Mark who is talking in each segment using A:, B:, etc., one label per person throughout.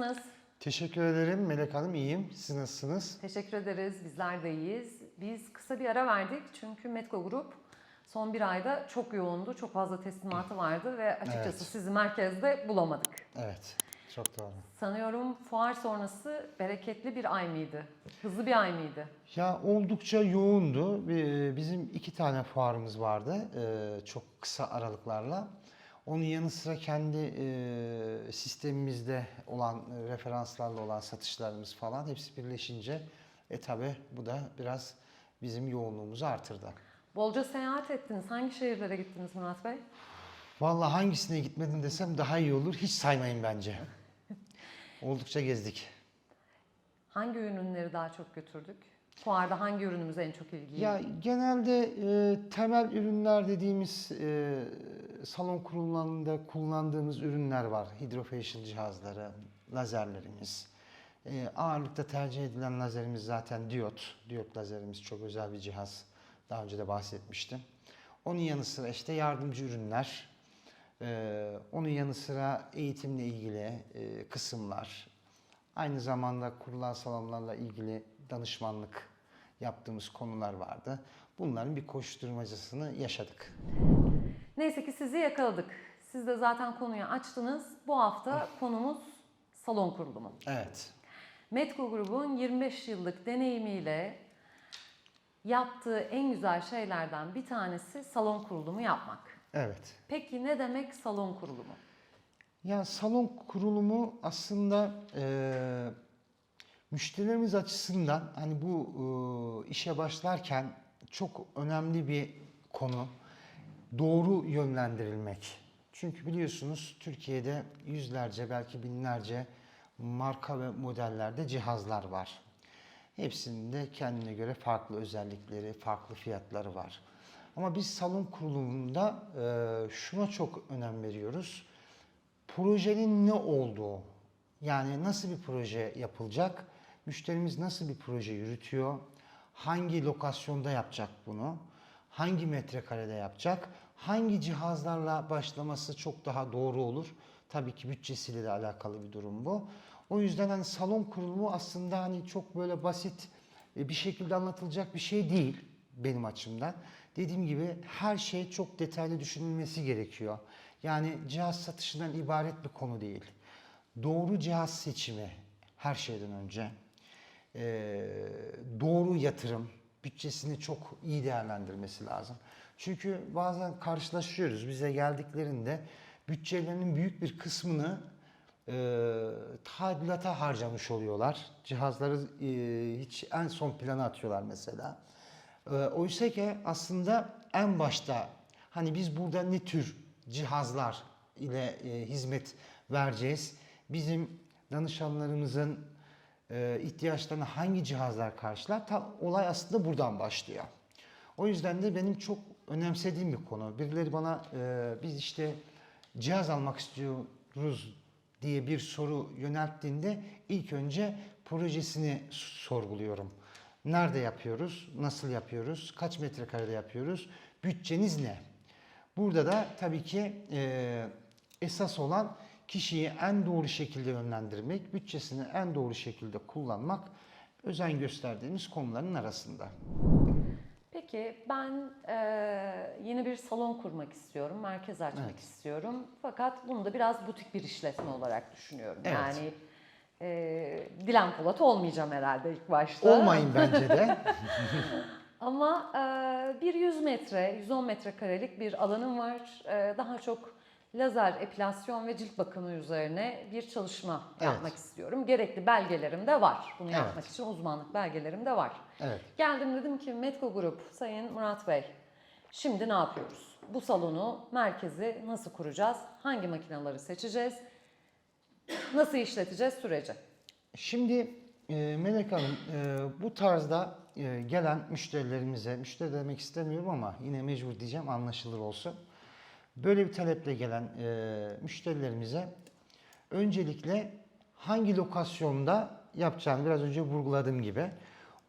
A: nasılsınız?
B: Teşekkür ederim Melek Hanım. iyiyim. Siz nasılsınız?
A: Teşekkür ederiz. Bizler de iyiyiz. Biz kısa bir ara verdik çünkü Metko Grup son bir ayda çok yoğundu. Çok fazla teslimatı vardı ve açıkçası
B: Evet.
A: sizi merkezde bulamadık.
B: Evet. Çok doğru.
A: Sanıyorum fuar sonrası bereketli bir ay mıydı? Hızlı bir ay mıydı?
B: Ya oldukça yoğundu. Bi- Bizim iki tane fuarımız vardı. e, Çok kısa aralıklarla. Onun yanı sıra kendi e, sistemimizde olan e, referanslarla olan satışlarımız falan hepsi birleşince e tabi bu da biraz bizim yoğunluğumuzu artırdı.
A: Bolca seyahat ettiniz. Hangi şehirlere gittiniz Murat Bey?
B: Vallahi hangisine gitmedim desem daha iyi olur. Hiç saymayın bence. Oldukça gezdik.
A: Hangi ürünleri daha çok götürdük? Fuarda hangi ürünümüz en çok ilgiyi?
B: Ya genelde e, temel ürünler dediğimiz e, salon kurulumlarında kullandığımız ürünler var. Hydrofacial cihazları, lazerlerimiz. E, ağırlıkta tercih edilen lazerimiz zaten diyot. Diyot lazerimiz çok özel bir cihaz. Daha önce de bahsetmiştim. Onun yanı sıra işte yardımcı ürünler. E, onun yanı sıra eğitimle ilgili e, kısımlar. Aynı zamanda kurulan salonlarla ilgili danışmanlık yaptığımız konular vardı. Bunların bir koşturmacasını yaşadık.
A: Neyse ki sizi yakaladık. Siz de zaten konuyu açtınız. Bu hafta konumuz salon kurulumu.
B: Evet.
A: Metko grubun 25 yıllık deneyimiyle yaptığı en güzel şeylerden bir tanesi salon kurulumu yapmak.
B: Evet.
A: Peki ne demek salon kurulumu?
B: Ya salon kurulumu aslında eee müşterilerimiz açısından hani bu eee, işe başlarken çok önemli bir konu. Doğru yönlendirilmek. Çünkü biliyorsunuz Türkiye'de yüzlerce belki binlerce marka ve modellerde cihazlar var. Hepsinin de kendine göre farklı özellikleri, farklı fiyatları var. Ama biz salon kurulumunda eee, şuna çok önem veriyoruz projenin ne olduğu, yani nasıl bir proje yapılacak, müşterimiz nasıl bir proje yürütüyor, hangi lokasyonda yapacak bunu, hangi metrekarede yapacak, hangi cihazlarla başlaması çok daha doğru olur. Tabii ki bütçesiyle de alakalı bir durum bu. O yüzden hani salon kurulumu aslında hani çok böyle basit e, bir şekilde anlatılacak bir şey değil benim açımdan. Dediğim gibi her şey çok detaylı düşünülmesi gerekiyor. Yani cihaz satışından ibaret bir konu değil. Doğru cihaz seçimi her şeyden önce. Ee, doğru yatırım, bütçesini çok iyi değerlendirmesi lazım. Çünkü bazen karşılaşıyoruz bize geldiklerinde bütçelerinin büyük bir kısmını e, tadilata harcamış oluyorlar. Cihazları e, hiç en son plana atıyorlar mesela. E, oysa ki aslında en başta hani biz burada ne tür cihazlar ile e, hizmet vereceğiz? Bizim danışanlarımızın e, ihtiyaçlarını hangi cihazlar karşılar? Ta, olay aslında buradan başlıyor. O yüzden de benim çok önemsediğim bir konu. Birileri bana e, biz işte cihaz almak istiyoruz diye bir soru yönelttiğinde ilk önce projesini sorguluyorum. Nerede yapıyoruz? Nasıl yapıyoruz? Kaç metrekarede yapıyoruz? Bütçeniz ne? Burada da tabii ki e, esas olan kişiyi en doğru şekilde yönlendirmek, bütçesini en doğru şekilde kullanmak özen gösterdiğimiz konuların arasında.
A: Peki ben eee, yeni bir salon kurmak istiyorum, merkez açmak
B: Evet.
A: istiyorum. Fakat bunu da biraz butik bir işletme olarak düşünüyorum.
B: Evet.
A: Yani eee Dilan Polat olmayacağım herhalde ilk başta.
B: Olmayın bence de.
A: Ama eee, bir 100 metre, 110 metrekarelik bir alanım var. Eee, daha çok lazer epilasyon ve cilt bakımı üzerine bir çalışma
B: Evet.
A: yapmak istiyorum. Gerekli belgelerim de var. Bunu
B: Evet.
A: yapmak için uzmanlık belgelerim de var.
B: Evet.
A: Geldim dedim ki Metko Grup, Sayın Murat Bey, şimdi ne yapıyoruz? Bu salonu, merkezi nasıl kuracağız? Hangi makineleri seçeceğiz? Nasıl işleteceğiz süreci?
B: Şimdi e, Melek Hanım e, bu tarzda e, gelen müşterilerimize, müşteri demek istemiyorum ama yine mecbur diyeceğim anlaşılır olsun. Böyle bir taleple gelen e, müşterilerimize öncelikle hangi lokasyonda yapacağını biraz önce vurguladığım gibi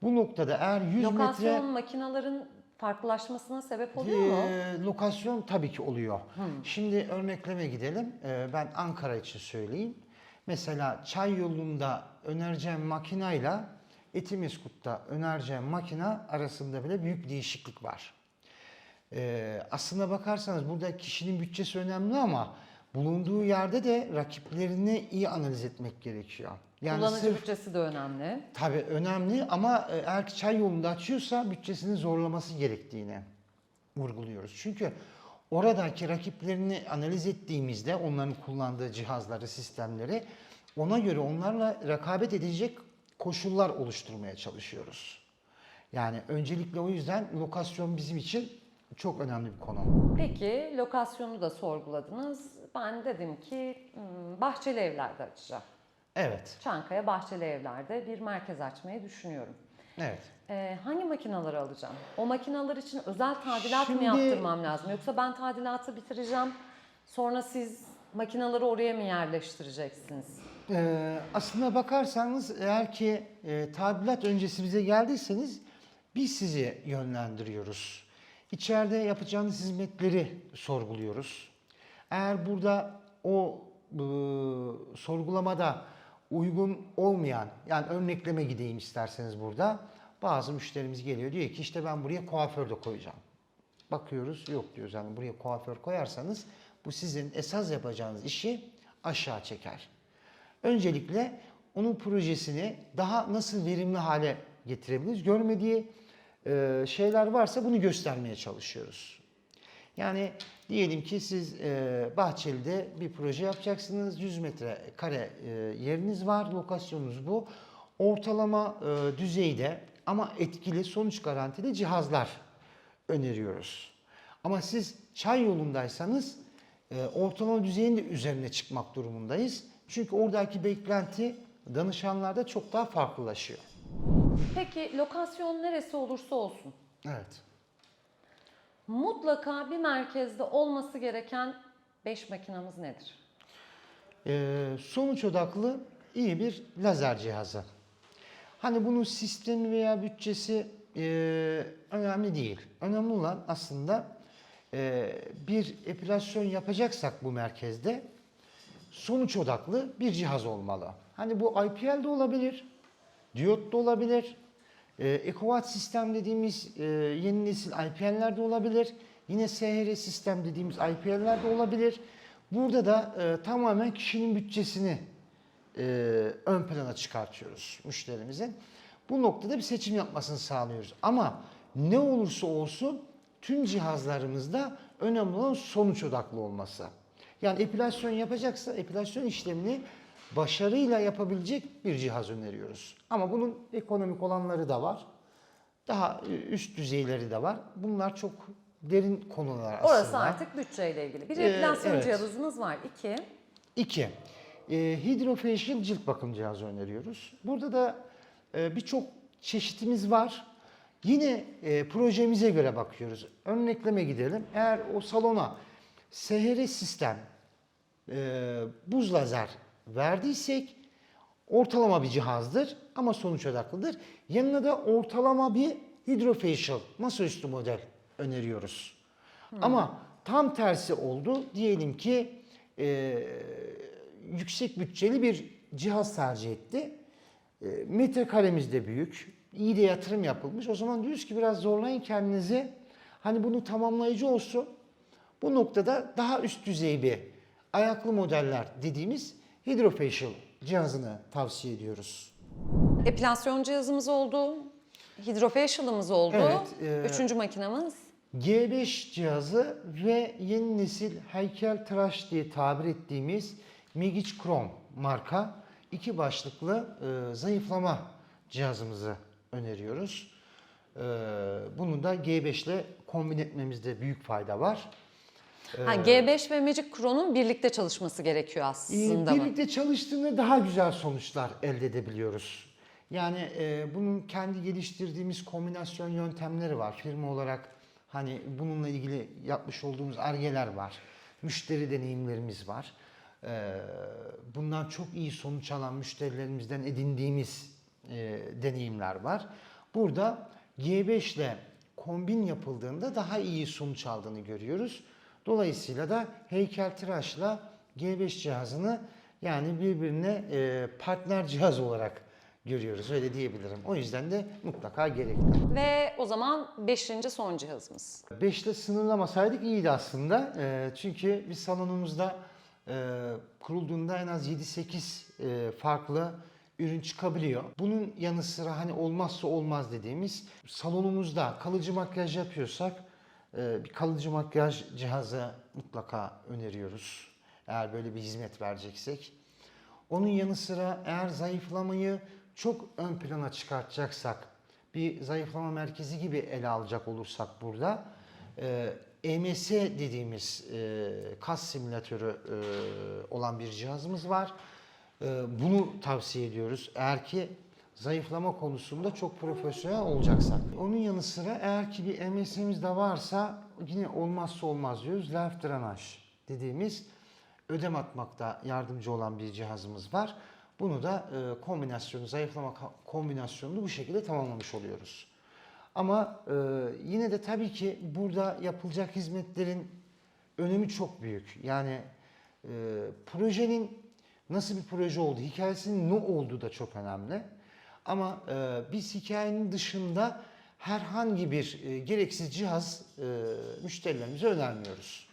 B: bu noktada eğer 100
A: Lokasyon
B: metre
A: makinelerin farklılaşmasına sebep oluyor mu?
B: ee, lokasyon tabii ki oluyor. Şimdi örnekleme gidelim. Ee, ben Ankara için söyleyeyim. Mesela çay yolunda önereceğim makinayla Etimeskut'ta önereceğim makina arasında bile büyük değişiklik var. Ee, aslına bakarsanız burada kişinin bütçesi önemli ama bulunduğu yerde de rakiplerini iyi analiz etmek gerekiyor. Yani
A: Kullanıcı
B: sırf
A: bütçesi de önemli.
B: tabii önemli ama e, eğer ki çay yolunda açıyorsa bütçesini zorlaması gerektiğini vurguluyoruz. Çünkü oradaki rakiplerini analiz ettiğimizde onların kullandığı cihazları, sistemleri ona göre onlarla rekabet edecek koşullar oluşturmaya çalışıyoruz. Yani öncelikle o yüzden lokasyon bizim için çok önemli bir konu.
A: Peki lokasyonu da sorguladınız. Ben dedim ki hmm, Bahçeli Evler'de açacağım.
B: Evet,
A: Çankaya Bahçeli Evler'de bir merkez açmayı düşünüyorum.
B: evet.
A: Ee, hangi makinaları alacağım? O makinalar için özel tadilat
B: Şimdi-
A: mı yaptırmam lazım? Yoksa ben tadilatı bitireceğim. Sonra siz makinaları oraya mı yerleştireceksiniz?
B: Ee, aslına bakarsanız eğer ki e, tadilat öncesi bize geldiyseniz biz sizi yönlendiriyoruz. İçeride yapacağınız hizmetleri sorguluyoruz. Eğer burada o e, sorgulamada uygun olmayan, yani örnekleme gideyim isterseniz burada. Bazı müşterimiz geliyor diyor ki işte ben buraya kuaför de koyacağım. Bakıyoruz yok diyoruz yani buraya kuaför koyarsanız bu sizin esas yapacağınız işi aşağı çeker. Öncelikle onun projesini daha nasıl verimli hale getirebiliriz? Görmediği e, şeyler varsa bunu göstermeye çalışıyoruz. Yani diyelim ki siz e, Bahçeli'de bir proje yapacaksınız. 100 metre kare e, yeriniz var, lokasyonunuz bu. Ortalama düzeyde ama etkili sonuç garantili cihazlar öneriyoruz. Ama siz çay yolundaysanız ortalama düzeyin de üzerine çıkmak durumundayız. Çünkü oradaki beklenti danışanlarda çok daha farklılaşıyor.
A: Peki lokasyon neresi olursa olsun
B: Evet.
A: mutlaka bir merkezde olması gereken 5 makinamız nedir?
B: Ee, sonuç odaklı iyi bir lazer cihazı. Hani bunun sistemi veya bütçesi e, önemli değil. Önemli olan aslında e, bir epilasyon yapacaksak bu merkezde sonuç odaklı bir cihaz olmalı. Hani bu IPL de olabilir, diyot da olabilir, e, EcoWatt sistem dediğimiz e, yeni nesil IPL'ler de olabilir. Yine SHR sistem dediğimiz IPL'ler de olabilir. Burada da e, tamamen kişinin bütçesini e, ön plana çıkartıyoruz müşterimizin. Bu noktada bir seçim yapmasını sağlıyoruz. Ama ne olursa olsun tüm cihazlarımızda önemli olan sonuç odaklı olması. Yani epilasyon yapacaksa epilasyon işlemini başarıyla yapabilecek bir cihaz öneriyoruz. Ama bunun ekonomik olanları da var. Daha üst düzeyleri de var. Bunlar çok derin konular aslında.
A: Orası artık bütçeyle ilgili. Bir
B: Ee,
A: epilasyon
B: evet.
A: cihazımız var. İki,
B: İki, e, hidrofacial cilt bakım cihazı öneriyoruz. Burada da e, birçok çeşitimiz var. Yine e, projemize göre bakıyoruz. Örnekleme gidelim. Eğer o salona SHR sistem, e, buz lazer verdiysek ortalama bir cihazdır ama sonuç odaklıdır. Yanına da ortalama bir hidrofacial masaüstü model öneriyoruz. Ama tam tersi oldu. Diyelim ki e, yüksek bütçeli bir cihaz tercih etti. E, metrekaremiz de büyük. iyi de yatırım yapılmış. O zaman diyoruz ki biraz zorlayın kendinizi. Hani bunu tamamlayıcı olsun. Bu noktada daha üst düzey bir ayaklı modeller dediğimiz hidrofacial cihazını tavsiye ediyoruz.
A: epilasyon cihazımız oldu. Hidrofacial'ımız oldu.
B: Evet, e,
A: Üçüncü makinamız.
B: G5 cihazı ve yeni nesil heykel tıraş diye tabir ettiğimiz Migic Chrome marka iki başlıklı e, zayıflama cihazımızı öneriyoruz. E, bunu da G5 ile kombin etmemizde büyük fayda var.
A: Ha, G5 ve Magic Chro'nun birlikte çalışması gerekiyor
B: Ee,
A: aslında mı?
B: birlikte çalıştığında daha güzel sonuçlar elde edebiliyoruz. Yani e, bunun kendi geliştirdiğimiz kombinasyon yöntemleri var. Firma olarak hani bununla ilgili yapmış olduğumuz argeler var. Müşteri deneyimlerimiz var. E, bundan çok iyi sonuç alan müşterilerimizden edindiğimiz e, deneyimler var. Burada G5 ile kombin yapıldığında daha iyi sonuç aldığını görüyoruz. Dolayısıyla da heykeltıraşla G5 cihazını Yani birbirine e, partner cihaz olarak görüyoruz öyle diyebilirim. O yüzden de mutlaka gerekli.
A: Ve o zaman beşinci son cihazımız.
B: Beşle sınırlamasaydık iyiydi aslında. E, çünkü biz salonumuzda e, kurulduğunda en az 7-8 e, farklı ürün çıkabiliyor. Bunun yanı sıra hani olmazsa olmaz dediğimiz salonumuzda kalıcı makyaj yapıyorsak bir kalıcı makyaj cihazı mutlaka öneriyoruz. Eğer böyle bir hizmet vereceksek. Onun yanı sıra eğer zayıflamayı çok ön plana çıkartacaksak, bir zayıflama merkezi gibi ele alacak olursak burada, e, EMS dediğimiz e, kas simülatörü e, olan bir cihazımız var. E, bunu tavsiye ediyoruz. Eğer ki zayıflama konusunda çok profesyonel olacaksak. Onun yanı sıra eğer ki bir EMS'imiz de varsa yine olmazsa olmaz diyoruz. Left drenaj dediğimiz ödem atmakta yardımcı olan bir cihazımız var. Bunu da e, kombinasyonu, zayıflama kombinasyonunu bu şekilde tamamlamış oluyoruz. Ama e, yine de tabii ki burada yapılacak hizmetlerin önemi çok büyük. Yani e, projenin nasıl bir proje olduğu, hikayesinin ne olduğu da çok önemli. Ama e, biz hikayenin dışında herhangi bir e, gereksiz cihaz e, müşterilerimize önermiyoruz.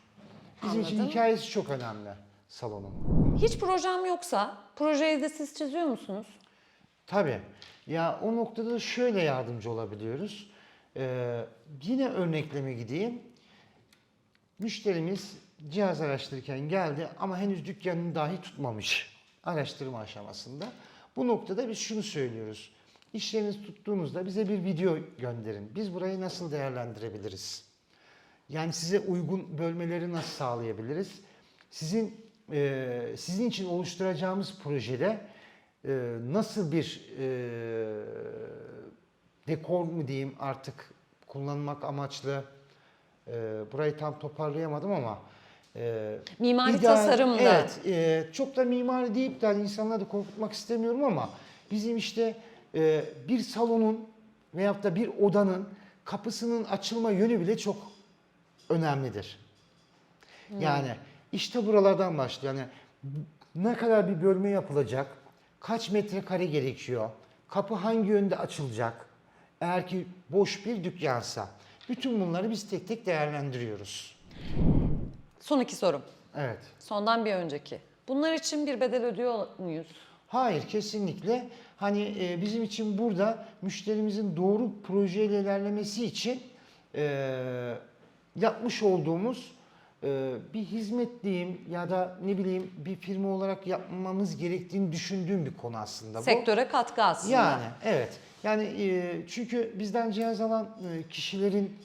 B: Bizim için
A: Anladım.
B: hikayesi çok önemli salonun.
A: Hiç projem yoksa projeyi de siz çiziyor musunuz?
B: Tabii. Ya o noktada da şöyle yardımcı olabiliyoruz. Ee, yine örnekleme gideyim. Müşterimiz cihaz araştırırken geldi ama henüz dükkanını dahi tutmamış araştırma aşamasında. Bu noktada biz şunu söylüyoruz. İşlerinizi tuttuğunuzda bize bir video gönderin. Biz burayı nasıl değerlendirebiliriz? Yani size uygun bölmeleri nasıl sağlayabiliriz? Sizin e, sizin için oluşturacağımız projede e, nasıl bir e, dekor mu diyeyim artık kullanmak amaçlı e, burayı tam toparlayamadım ama e,
A: Mimari
B: ideal-
A: tasarımda.
B: Evet, e, çok da mimari deyip de hani insanları da korkutmak istemiyorum ama bizim işte e, bir salonun veyahut da bir odanın kapısının açılma yönü bile çok önemlidir. Yani işte buralardan başlıyor. Yani ne kadar bir bölme yapılacak, kaç metrekare gerekiyor, kapı hangi yönde açılacak, eğer ki boş bir dükkansa. Bütün bunları biz tek tek değerlendiriyoruz.
A: Son iki sorum.
B: Evet.
A: Sondan bir önceki. Bunlar için bir bedel ödüyor muyuz?
B: Hayır kesinlikle. Hani e, bizim için burada müşterimizin doğru projeyle ilerlemesi için e, yapmış olduğumuz e, bir hizmet diyeyim ya da ne bileyim bir firma olarak yapmamız gerektiğini düşündüğüm bir konu aslında bu.
A: Sektöre katkı aslında.
B: Yani evet. Yani e, çünkü bizden cihaz alan e, kişilerin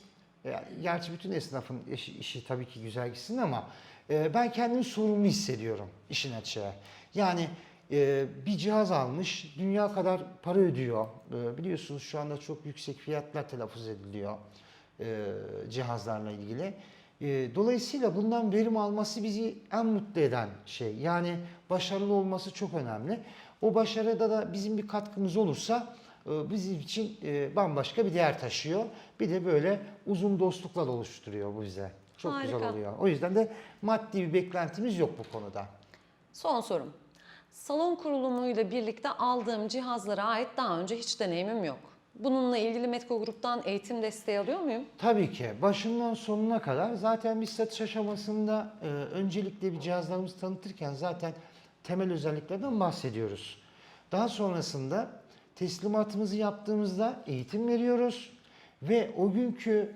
B: e, gerçi bütün esnafın işi, işi tabii ki güzel gitsin ama e, ben kendimi sorumlu hissediyorum işin açığı. Yani e, bir cihaz almış, dünya kadar para ödüyor. E, biliyorsunuz şu anda çok yüksek fiyatlar telaffuz ediliyor e, cihazlarla ilgili. E, dolayısıyla bundan verim alması bizi en mutlu eden şey. Yani başarılı olması çok önemli. O başarıda da bizim bir katkımız olursa bizim için e, bambaşka bir değer taşıyor. Bir de böyle uzun dostluklar oluşturuyor bu bize. Çok güzel
A: Harika.
B: oluyor. O yüzden de maddi bir beklentimiz yok bu konuda.
A: Son sorum. Salon kurulumuyla birlikte aldığım cihazlara ait daha önce hiç deneyimim yok. Bununla ilgili Metko Grup'tan eğitim desteği alıyor muyum?
B: Tabii ki başından sonuna kadar zaten biz satış aşamasında e, öncelikle bir cihazlarımızı tanıtırken zaten temel özelliklerden bahsediyoruz. Daha sonrasında teslimatımızı yaptığımızda eğitim veriyoruz ve o günkü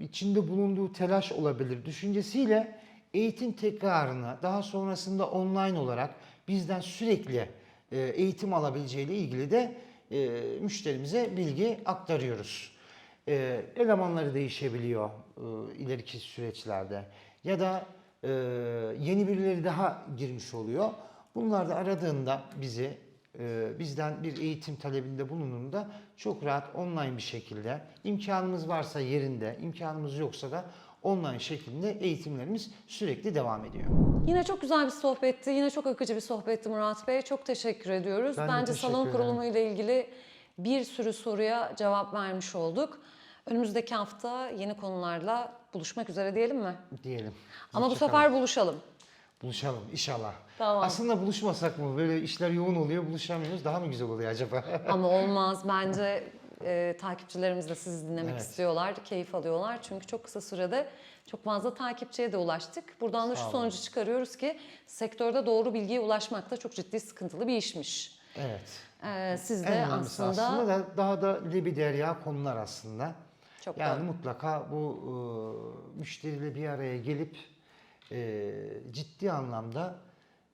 B: içinde bulunduğu telaş olabilir düşüncesiyle eğitim tekrarını daha sonrasında online olarak bizden sürekli e, eğitim alabileceğiyle ilgili de e, müşterimize bilgi aktarıyoruz. E, elemanları değişebiliyor ileriki süreçlerde ya da yeni birileri daha girmiş oluyor. Bunlar da aradığında bizi bizden bir eğitim talebinde bulunduğunda çok rahat online bir şekilde imkanımız varsa yerinde, imkanımız yoksa da online şeklinde eğitimlerimiz sürekli devam ediyor.
A: Yine çok güzel bir sohbetti. Yine çok akıcı bir sohbetti Murat Bey. Çok teşekkür ediyoruz.
B: Ben
A: Bence
B: teşekkür
A: salon kurulumu ile ilgili bir sürü soruya cevap vermiş olduk. Önümüzdeki hafta yeni konularla buluşmak üzere diyelim mi?
B: Diyelim.
A: Ama bu
B: Hoşça
A: sefer
B: kalın.
A: buluşalım.
B: Buluşalım inşallah.
A: Tamam.
B: Aslında buluşmasak mı? Böyle işler yoğun oluyor, buluşamıyoruz. Daha mı güzel oluyor acaba?
A: Ama olmaz bence e, takipçilerimiz de sizi dinlemek
B: Evet.
A: istiyorlar, keyif alıyorlar. Çünkü çok kısa sürede çok fazla takipçiye de ulaştık. Buradan da şu sonucu çıkarıyoruz ki sektörde doğru bilgiye ulaşmak da çok ciddi sıkıntılı bir işmiş.
B: evet.
A: E, siz
B: En
A: de
B: önemlisi
A: aslında,
B: aslında, da daha da derya konular aslında.
A: çok
B: Yani
A: doğru.
B: mutlaka bu e, müşteriyle bir araya gelip e, ciddi anlamda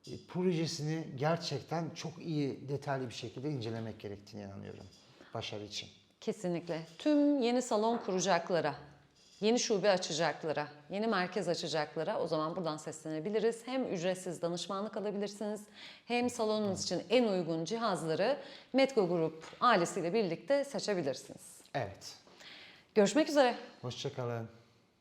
B: e, projesini gerçekten çok iyi detaylı bir şekilde incelemek gerektiğine inanıyorum başarı için.
A: Kesinlikle. Tüm yeni salon kuracaklara, yeni şube açacaklara, yeni merkez açacaklara o zaman buradan seslenebiliriz. Hem ücretsiz danışmanlık alabilirsiniz hem salonunuz için en uygun cihazları Metgo Grup ailesiyle birlikte seçebilirsiniz.
B: Evet.
A: Görüşmek üzere.
B: Hoşçakalın.